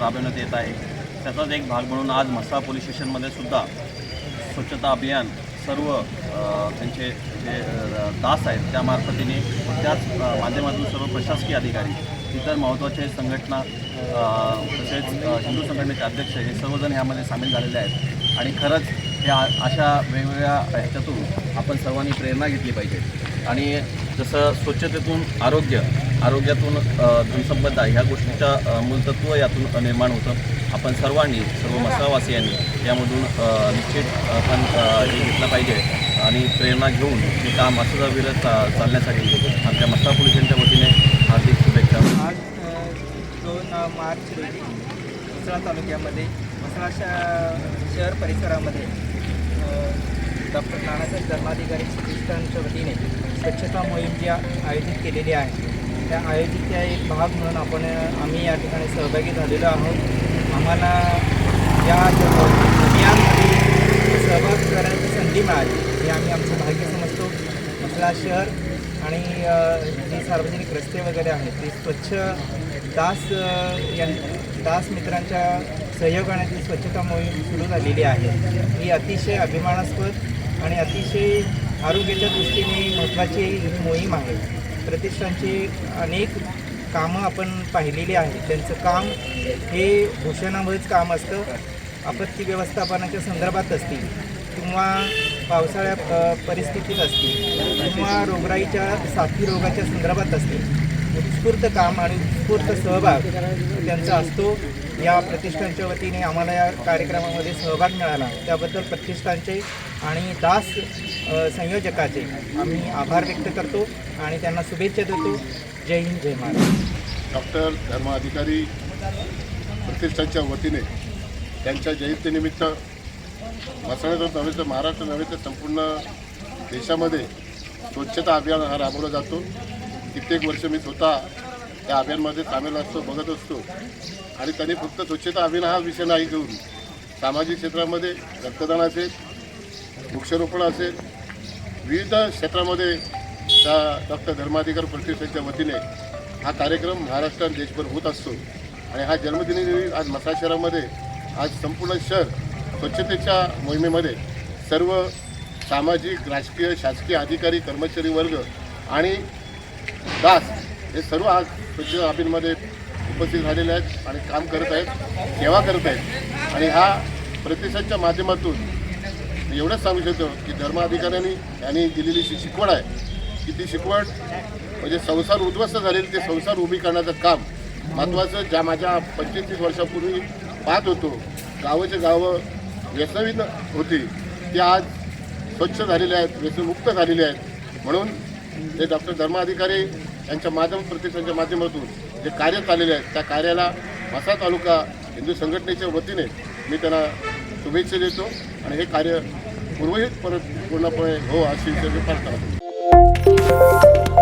राबवण्यात येत आहे. त्याचाच एक भाग म्हणून आज म्हसा पोलीस स्टेशनमध्ये सुद्धा स्वच्छता अभियान सर्व त्यांचे जे दास आहेत त्या मार्फतीने त्याच माध्यमातून सर्व प्रशासकीय अधिकारी इतर महत्त्वाचे संघटना तसेच हिंदू संघटनेचे अध्यक्ष हे सर्वजण ह्यामध्ये सामील झालेले आहेत. आणि खरंच ह्या अशा वेगवेगळ्या ह्याच्यातून आपण सर्वांनी प्रेरणा घेतली पाहिजे. आणि जसं स्वच्छतेतून आरोग्य आरोग्यातून धनसंपदा ह्या गोष्टीचं मूलतत्व यातून निर्माण होतं. आपण सर्वांनी सर्व मसावासियांनी यामधून निश्चित आपण हे घेतलं पाहिजे आणि प्रेरणा घेऊन हे काम असं विरत चा चालण्यासाठी आमच्या मस्ता पोलिसांच्या वतीने हार्दिक शुभेच्छा. आज दोन मार्च रोजी मसळा तालुक्यामध्ये मसळा शहर परिसरामध्ये डॉक्टर नानासाहेब धर्माधिकारी प्रतिष्ठानच्या वतीने स्वच्छता मोहीम जी आयोजित केलेली आहे. त्या आयोजितच्या एक भाग म्हणून आपण आम्ही या ठिकाणी सहभागी झालेलो आहोत. आम्हाला या अभियानमध्ये सहभाग करण्याची संधी मिळाली हे आम्ही आमचं भाग्य समजतो. आपला शहर आणि जी सार्वजनिक रस्ते वगैरे आहेत ते स्वच्छ दास यां दास मित्रांच्या सहयोगाने ती स्वच्छता मोहीम सुरू झालेली आहे. ही अतिशय अभिमानास्पद आणि अतिशय आरोग्याच्या दृष्टीने महत्त्वाची ही मोहीम आहे. प्रतिष्ठानची अनेक कामं आपण पाहिलेली आहेत. त्यांचं काम हे भूषणामुळेच काम असतं. आपत्ती व्यवस्थापनाच्या संदर्भात असतील किंवा पावसाळ्या परिस्थितीत असतील किंवा रोगराईच्या साथी रोगाच्या संदर्भात असतील उत्स्फूर्त काम आणि उत्स्फूर्त सहभाग त्यांचा असतो. या प्रतिष्ठानच्या वतीने आम्हाला या कार्यक्रमामध्ये सहभाग मिळाला. त्याबद्दल प्रतिष्ठानचे आणि दास संयोजकाचे आम्ही आभार व्यक्त करतो आणि त्यांना शुभेच्छा देतो. जय हिंद जय महाराज डॉक्टर धर्माधिकारी प्रतिष्ठानच्या वतीने त्यांच्या जयंतीनिमित्त मसाळ्याचं नव्हे तर महाराष्ट्र नव्हे तर संपूर्ण देशामध्ये स्वच्छता अभियान हा राबवला जातो. कित्येक वर्ष मी स्वतः त्या अभियानमध्ये सामील असतो बघत असतो. आणि त्यांनी फक्त स्वच्छता अभियान हा विषय नाही घेऊन सामाजिक क्षेत्रामध्ये रक्तदान असेल वृक्षारोपण असेल विविध क्षेत्रामध्ये त्या डॉक्टर धर्माधिकार प्रतिष्ठानच्या वतीने हा कार्यक्रम महाराष्ट्र आणि देशभर होत असतो. आणि हा जन्मदिनी आज मसा शहरामध्ये आज संपूर्ण शहर स्वच्छतेच्या मोहिमेमध्ये सर्व सामाजिक राजकीय शासकीय अधिकारी कर्मचारी वर्ग आणि दास हे सर्व आज स्वच्छता अभियानमध्ये उपस्थित झालेले आहेत आणि काम करत आहेत सेवा करत आहेत. आणि हा प्रतिसादच्या माध्यमातून एवढंच सांगू शकतो की धर्माधिकाऱ्यांनी यांनी दिलेली जी शिकवण आहे की ती शिकवण म्हणजे संसार उद्ध्वस्त झालेले ते संसार उभी करण्याचं काम महत्त्वाचं ज्या माझ्या पंचवीस वर्षापूर्वी पाहत होतो गावाचे गावं व्यसनविन होती ती आज स्वच्छ झालेली आहेत व्यसनमुक्त झालेली आहेत. म्हणून ते डॉक्टर धर्माधिकारी यांच्या माध्यम प्रतिष्ठानच्या माध्यमातून जे कार्य चाललेले आहे त्या कार्याला मसा तालुका हिंदू संघटनेच्या वतीने मी त्यांना शुभेच्छा देतो आणि हे कार्य पूर्वहित परत पूर्णपणे हो अशी प्रार्थना करतो.